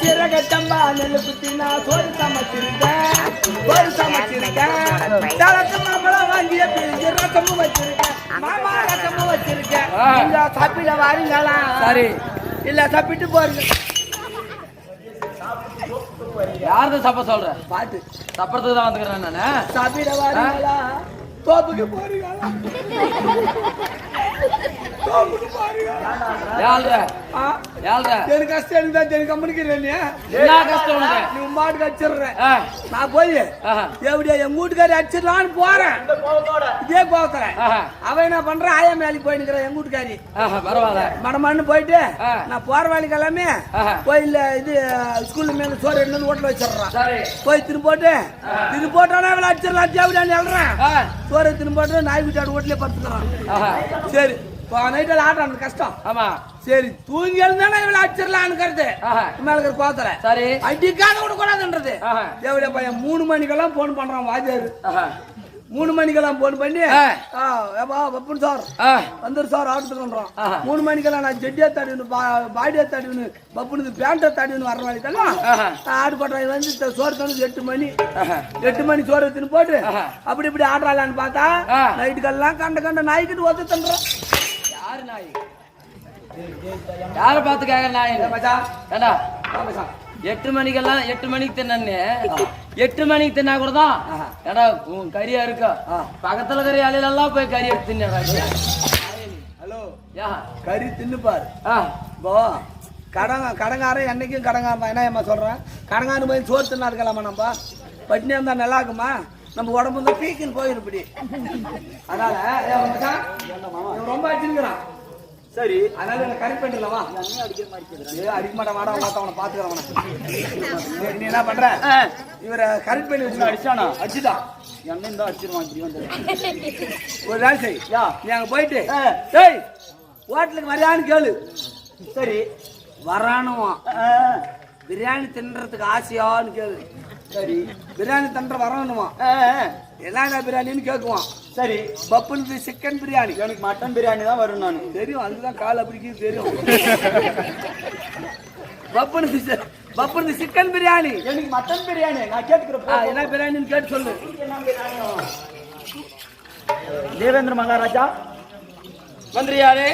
சீரகச்சம்பா நெல்லு குத்தி நான் சோறு சமைச்சிருக்கேன். சோறு சமைச்சிருக்கேன். தலத்து மாம்பழம் வாங்கிய பிரிஞ்சு ரசமும் வச்சிருக்கேன். மாமா ரசமும் வச்சிருக்கேன். ஆ. நீங்க சாப்பிட வாரீங்களா? சரி. இல்ல சாப்பிட்டு போறீங்க யார்தான் சப்ப சொல்ற? பாட்டு. சப்பறதுக்கு தான் வந்துக்கிறேன் நானு. சாப்பிட வாரீங்களா? தோப்புக்கு போறீங்களா? எனக்கு கஷ்டம் இருந்தா எனக்கு கம்முனிக்கிறேன் என்ன கஷ்டம் நீ மாட்டுக்கு அடிச்சிடுறேன். நான் போய் எப்படியா எங்க வீட்டுக்காரி அடிச்சிடலான்னு போறேன். இதே கோவத்துல. அவன் என்ன பண்றான்? ஆயா மேலைக்கு போய் நிக்கிறேன் எங்க வீட்டுக்காரி. பரவாயில்ல. மடமான்னு போயிட்டு. நான் போற வேலைக்கு எல்லாமே. கோயில்ல இது ஸ்கூல்ல மேல சோறு எடுத்து ஹோட்டல் வச்சிடுறான். சரி. போய் திரும்ப போட்டு போட்டானே அவளை அடிச்சிடலாம் ஜாவிடான்னு எழுறேன். சோறு திரும்ப போட்டு நாய் வீட்டாடு ஹோட்டலே படுத்துக்கிறான் ஆஹா, சரி. நைட்டில் அந்த கஷ்டம். ஆமா. சரி தூங்கி எழுந்தானே இவளை அடிச்சிடலான்னு ஆஹா, மேல இருக்கிற கோத்தல சரி. அடிக்காத விடக்கூடாதுன்றது ஆஹா, எவ்வளவு பையன் மூணு மணிக்கெல்லாம் போன் பண்றான் வாஜாரு மூணு மணிக்கெல்லாம் போன் பண்ணி வப்புன் சார். வந்துரு சார் ஆட்டுக்குன்றான் ஆஹா. மூணு மணிக்கெல்லாம் நான் ஜெட்டியா தடிவனு பாடியா தடிவனு பப்புனுக்கு பேண்ட்டை தடிவனு வர வேலைக்கெல்லாம் ஆஹா. ஆடு பண்றாங்க வந்து சோறு தந்து எட்டு மணி. எட்டு மணி சோறு எடுத்துன்னு போட்டு. அப்படி இப்படி ஆடுறாளான்னு பார்த்தா. நைட்டுக்கெல்லாம் கண்ட கண்ட நாய்க்கிட்டு ஒத்து தந்துறான் யாரு நாய் யார பார்த்து கேக்குற நாய் ஏண்டா? எட்டு மணிக்கெல்லாம் எட்டு மணிக்கு தின்னு எட்டு மணிக்கு தின்னா கூட தான். ஏடா உன் கறியா இருக்கா. பக்கத்துல கறி அலையிலெல்லாம் போய் கறி எடுத்து தின்னுடா. ஹலோ. யா. கறி தின்னுப்பாரு ஆ. போ. கடங்க கடங்காரன் என்னைக்கும் கடங்காரன் என்ன ஏம்மா சொல்றேன்? கடங்காரன் போய் சோறு தின்னா இருக்கலாமா நம்ம? பட்னியா இருந்தா நல்லா இருக்குமா நம்ம உடம்பு வந்து பீக்கின்னு போயிடும் இப்படி. அதனால ஏய் ரொம்ப அடிச்சிருக்கிறான். சரி. அதனால என்ன கரெக்ட் பண்ணிடலாமா ஏ அடிக்க மாட்டான் வாடா மாத்த அவனை பாத்துக்கிறவன நீ என்ன பண்ற? இவரை கரெக்ட் பண்ணி வச்சு அடிச்சானா? அடிச்சுட்டான் என்ன இருந்தா அடிச்சிருவான் இப்படி வந்து. ஒரு வேலை செய். யா. நீ அங்க போயிட்டு. டேய் ஹோட்டலுக்கு வரையான்னு கேளு. சரி. வரானுவான். பிரியாணி தின்றதுக்கு ஆசையான்னு கேளு. சரி. பிரியாணி தின்ற வரணுமா? ஆ, என்னென்ன பிரியாணின்னு கேட்குவான் சரி. பப்புனுக்கு சிக்கன் பிரியாணி. எனக்கு மட்டன் பிரியாணி தான் வரும் நான். தெரியும் அதுதான் கால் அப்படிக்கு தெரியும். பப்புனுக்கு பப்புனுக்கு சிக்கன் பிரியாணி. எனக்கு மட்டன் பிரியாணி. நான் கேட்டுக்கிறேன் என்ன பிரியாணின்னு கேட்டு சொல்லு. தேவேந்திர மகாராஜா. மந்திரியாரே.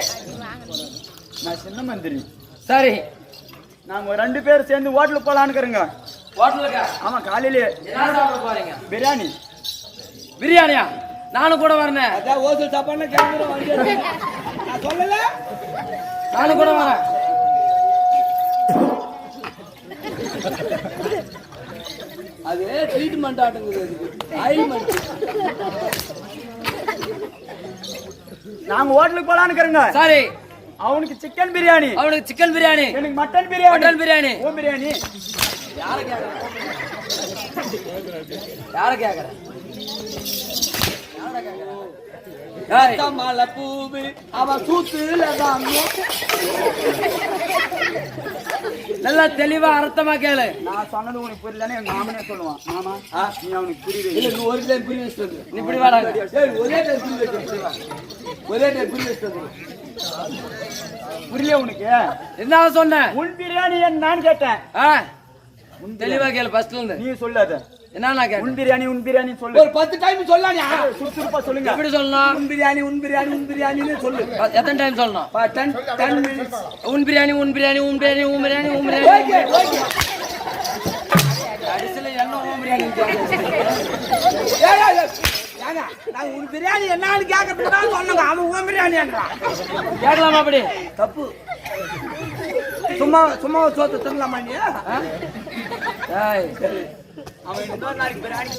நான் சின்ன மந்திரி. சரி. நாங்க ஒரு ரெண்டு பேரும் சேர்ந்து ஹோட்டலுக்கு போலான்னுக்கிறோங்க. ஹோட்டலுக்கா? ஆமா காலையிலே. என்ன சாப்பிட போறீங்க? பிரியாணி. பிரியாணியா? நானும் கூட வரேன். அதான் ஓசல் சாப்பாடு எடுத்து. நான் சொல்லல. நானும் கூட வரேன். அது ட்ரீட்மெண்ட் ஆட்டுங்குது அதுக்கு ஆயில்மெண்ட் நாங்க ஹோட்டலுக்கு போலான்னுக்கிறோங்க சரி. அவனுக்கு சிக்கன் பிரியாணி. அவனுக்கு சிக்கன் பிரியாணி. எனக்கு மட்டன் பிரியாணி. மட்டன் பிரியாணி. ஓ பிரியாணி. யார கேக்குற? யார மலை பூவு அவன் சூத்துல தான் நல்லா தெளிவா அர்த்தமா கேளு. நான் சொன்னது உனக்கு புரியலன்னு எங்க மாமனே சொல்லுவான். மாமா நீ அவனுக்கு புரியவே இல்ல நீ ஒரு டைம் புரிய வச்சுட்டு நீ இப்படி வாடா. ஒரே டைம் புரிய வச்சு ஒரே டைம் புரிய வச்சுட்டு புரியல உனக்கு? என்ன சொன்னேன் உன் பிரியாணி நான் கேட்டேன்? தெளிவா கேளு ஃபர்ஸ்ட்ல இருந்து. நீ சொல்லாத. என்ன நான் கேட்டேன்? உன் பிரியாணி உன் பிரியாணி சொல்லு. ஒரு பத்து டைம் சொல்லானியா? சுறுசுறுப்பா சொல்லுங்க. எப்படி சொல்லணும்? உன் பிரியாணி உன் பிரியாணி உன் பிரியாணின்னு சொல்லு. எத்தனை டைம் சொல்லணும்? டென் டென் மினிட்ஸ் உன் பிரியாணி உன் பிரியாணி உன் பிரியாணி உன் பிரியாணி உன் பிரியாணி ஓகே ஓகே. கடைசியில என்ன உன் பிரியாணி ஏய், ஏய், நான் உன் பிரியாணி என்னன்னு கேட்கறதுக்கு தான் சொன்னங்க. அவன் உன் பிரியாணின்றான் கேட்கலாமா அப்படி? தப்பு. சும்மா சும்மா சோத்து திருலாமா நீ? அவன் இன்னொரு நாளைக்கு பிராணி